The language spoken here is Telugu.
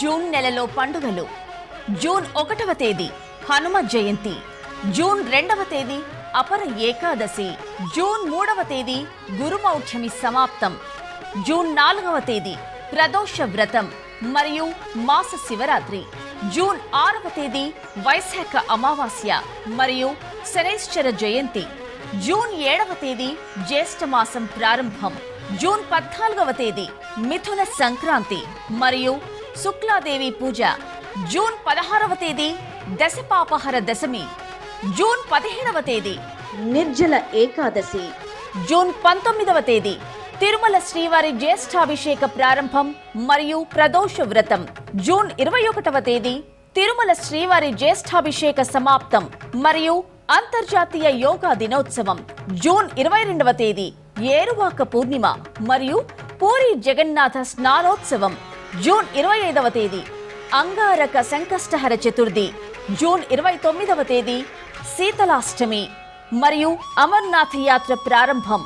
జూన్ నెలలో పండుగలు. జూన్ ఒకటవ తేదీ హనుమ జయంతి. జూన్ రెండవ తేదీ అపర ఏకాదశి. జూన్ మూడవ తేదీ గురుమౌఢ్యమి సమాప్తం. జూన్ నాలుగవ తేదీ ప్రదోష వ్రతం మరియు మాస శివరాత్రి. జూన్ ఆరవ తేదీ వైశాఖ అమావాస్య మరియు శనైశ్వర జయంతి. జూన్ ఏడవ తేదీ జ్యేష్ఠ మాసం ప్రారంభం. జూన్ పద్నాలుగవ తేదీ మిథున సంక్రాంతి మరియు శుక్లాదేవి పూజ. జూన్ పదహారవ తేదీ దశపాపహర దశమి. జూన్ పదిహేనవ తేదీ నిర్జల ఏకాదశి. జూన్ పంతొమ్మిదవ తేదీ తిరుమల శ్రీవారి జ్యేష్ఠాభిషేక ప్రారంభం మరియు ప్రదోష వ్రతం. జూన్ ఇరవై ఒకటవ తేదీ తిరుమల శ్రీవారి జ్యేష్ఠాభిషేక సమాప్తం మరియు అంతర్జాతీయ యోగా దినోత్సవం. జూన్ ఇరవై రెండవ తేదీ ఏరువాక పూర్ణిమ మరియు పూరి జగన్నాథ స్నానోత్సవం. జూన్ ఇరవై ఐదవ తేదీ అంగారక సంకష్టహర చతుర్థి జూన్ ఇరవై తొమ్మిదవ తేదీ శీతలాష్టమి మరియు అమర్నాథ్ యాత్ర ప్రారంభం.